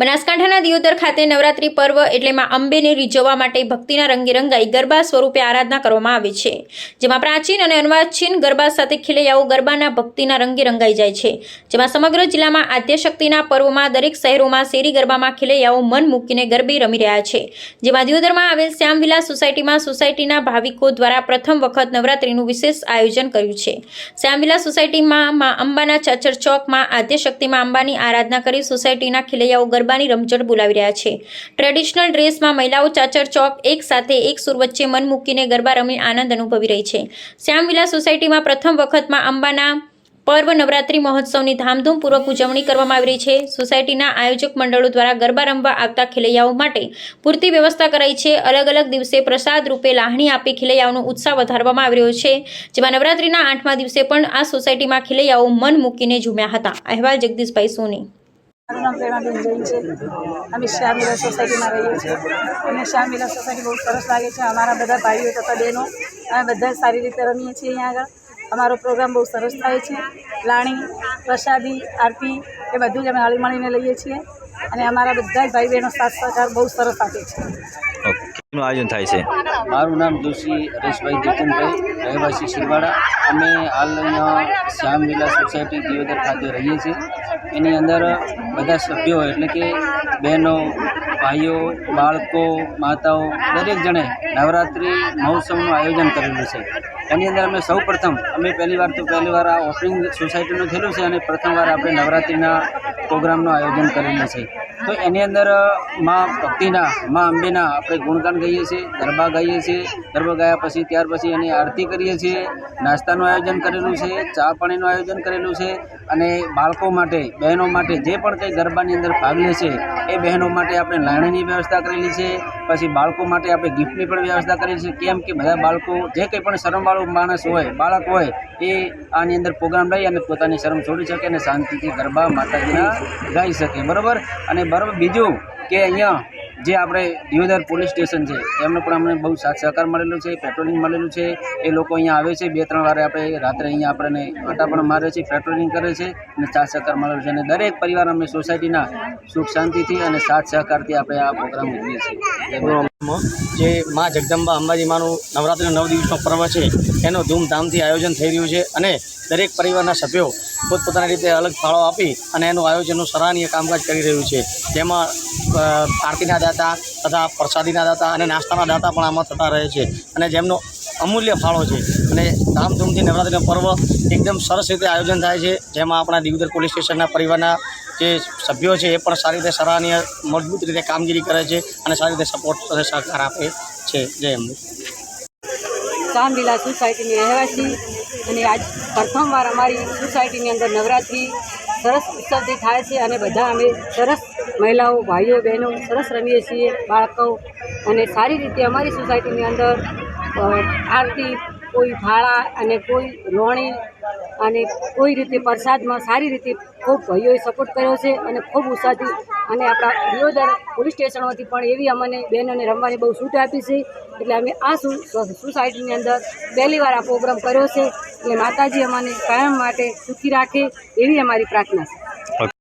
બનાસકાંઠાના દિયોદર ખાતે નવરાત્રી પર્વ એટલે માં અંબેને રીઝવવા માટે ભક્તિના રંગે રંગાઈ ગરબા સ્વરૂપે આરાધના કરવામાં આવે છે. જેમાં પ્રાચીન અને અન્વાચીન ગરબા સાથે ખીલૈયાઓ ગરબાના ભક્તિના રંગે રંગાઈ જાય છે. જેમાં સમગ્ર જિલ્લામાં આદ્યશક્તિના પર્વમાં દરેક શહેરોમાં શેરી ગરબામાં ખીલૈયાઓ મન મૂકીને ગરબે રમી રહ્યા છે. જેમાં દિયોદરમાં આવેલ શ્યામવિલા સોસાયટીમાં સોસાયટીના ભાવિકો દ્વારા પ્રથમ વખત નવરાત્રીનું વિશેષ આયોજન કર્યું છે. શ્યામવિલા સોસાયટીમાં મા અંબાના ચાચર ચોકમાં આદ્યશક્તિમાં અંબાની આરાધના કરી સોસાયટીના ખીલૈયાઓ ગરબાની રમઝટ બોલાવી રહ્યા છે. ટ્રેડિશનલ ડ્રેસમાં મહિલાઓ ચાચર ચોક એક સાથે એક સુર વચ્ચે મન મૂકીને ગરબા રમી આનંદ અનુભવી રહી છે. શ્યામવિલા સોસાયટીમાં પ્રથમ વખતમાં અંબાના પર્વ નવરાત્રી મહોત્સવની ધામધૂમપૂર્વક ઉજવણી કરવામાં આવી રહી છે. સોસાયટીના આયોજક મંડળો દ્વારા ગરબા રમવા આવતા ખેલૈયાઓ માટે પૂરતી વ્યવસ્થા કરાઈ છે. અલગ અલગ દિવસે પ્રસાદ રૂપે લાહણી આપી ખેલૈયાઓનો ઉત્સાહ વધારવામાં આવી રહ્યો છે. જેમાં નવરાત્રીના આઠમા દિવસે પણ આ સોસાયટીમાં ખેલૈયાઓ મન મૂકીને ઝૂમ્યા હતા. અહેવાલ જગદીશભાઈ સોની. મારું નામ પ્રેમાબેન જૈન છે. અમે શ્યામવિલા સોસાયટીમાં રહીએ છીએ. અને શ્યામવિલા સોસાયટી બહુ સરસ લાગે છે. અમારા બધા ભાઈઓ તથા બહેનો અમે બધા સારી રીતે રમીએ છીએ અહીંયા આગળ. અમારો પ્રોગ્રામ બહુ સરસ થાય છે. લાણી, પ્રસાદી, આરતી એ બધું જ અમે હળી મળીને લઈએ છીએ. અને અમારા બધા જ ભાઈ બહેનો સાથ સહકાર બહુ સરસ આપે છે. કેનું આયોજન થાય છે. મારું નામ જોશી હરેશભાઈ દીપનભાઈ, રહેવાસી શિરવાડા. અમે હાલ અહીંયા શ્યામ વિલા સોસાયટી દિયોદર ખાતે રહીએ છીએ. એની અંદર બધા સભ્યો એટલે કે બહેનો, ભાઈઓ, બાળકો, માતાઓ, દરેક જણે નવરાત્રિ મહોત્સવનું આયોજન કરેલું છે. એની અંદર અમે સૌ પ્રથમ, અમે પહેલી વાર તો પહેલી વાર આ ઓપનિંગ સોસાયટીનું થયેલું છે અને પ્રથમવાર આપણે નવરાત્રિના પ્રોગ્રામનું આયોજન કરેલું છે. તો એની અંદરમાં ભક્તિના, મા અંબેના આપણે ગુણગાન ગાઈએ છીએ, ગરબા ગાઈએ છીએ. ગરબા ગાયા પછી, ત્યાર પછી એની આરતી કરીએ છીએ. નાસ્તાનું આયોજન કરેલું છે, ચા પાણીનું આયોજન કરેલું છે અને બાળકો માટે, બહેનો માટે જે પણ કંઈ ગરબાની અંદર ભાગ લે છે એ બહેનો માટે આપણે લાણીની વ્યવસ્થા કરેલી છે. પછી બાળકો માટે આપણે ગિફ્ટની પણ વ્યવસ્થા કરી છે. કેમ કે બધા બાળકો જે કંઈ પણ શરમવાળો માણસ હોય, બાળક હોય, એ આની અંદર પ્રોગ્રામ લઈ અને પોતાની શરમ છોડી શકે અને શાંતિથી ગરબા માતાજીના ગાઈ શકે. બરાબર? અને બરાબર બીજું કે અહીંયા જે આપણે દિયોદર પોલીસ સ્ટેશન છે, એમને પણ અમને બહુ સાથ સહકાર મળેલું છે, પેટ્રોલિંગ મળેલું છે. એ લોકો અહીંયા આવે છે બે ત્રણ વારે આપણે રાત્રે અહીંયા આપણને આટા પણ મારે છે, પેટ્રોલિંગ કરે છે અને સાથ સહકાર મળેલો છે. અને દરેક પરિવાર અમે સોસાયટીના સુખ શાંતિથી અને સાથ સહકારથી આપણે આ પ્રોગ્રામ ઉજવીએ છીએ. જે મા જગદંબા અંબાજી માનું નવરાત્રિનો નવ દિવસનો પર્વ છે, એનું ધૂમધામથી આયોજન થઈ રહ્યું છે અને દરેક પરિવારના સભ્યો પોતપોતાની રીતે અલગ ફાળો આપી અને એનું આયોજનનું સરાહનીય કામકાજ કરી રહ્યું છે. જેમાં આરતીના દાતા તથા પ્રસાદીના દાતા અને નાસ્તાના દાતા પણ આમાં થતા રહે છે અને જેમનો અમૂલ્ય ફાળો છે. અને ધામધૂમથી નવરાત્રિનો પર્વ એકદમ સરસ રીતે આયોજન થાય છે. જેમાં આપણા દિગદર પોલીસ સ્ટેશનના પરિવારના જે સભ્યો છે એ પણ સારી રીતે સરાહનીય, મજબૂત રીતે કામગીરી કરે છે અને સારી રીતે સપોર્ટ અને સહકાર આપે છે. જય અંબે શ્યામવિલા સોસાયટીની રહેવાસી અને આજ પ્રથમવાર અમારી સોસાયટીની અંદર નવરાત્રિ સરસ ઉત્સવથી થાય છે અને બધા અમે સરસ મહિલાઓ, ભાઈઓ, બહેનો સરસ રમીએ છીએ, બાળકો અને સારી રીતે અમારી સોસાયટીની અંદર આરતી, કોઈ ફાળા અને કોઈ રોણી અને કોઈ રીતે પ્રસાદમાં સારી રીતે ખૂબ ભાઈઓએ સપોર્ટ કર્યો છે અને ખૂબ ઉત્સાહથી અને આપણા દિયોદર પોલીસ સ્ટેશનોથી પણ એવી અમને બહેનોને રમવાની બહુ છૂટ આપી છે. એટલે અમે આ સોસાયટીની અંદર પહેલી વાર આ પ્રોગ્રામ કર્યો છે. એટલે માતાજી અમને કાયમ માટે સુખી રાખે એવી અમારી પ્રાર્થના છે.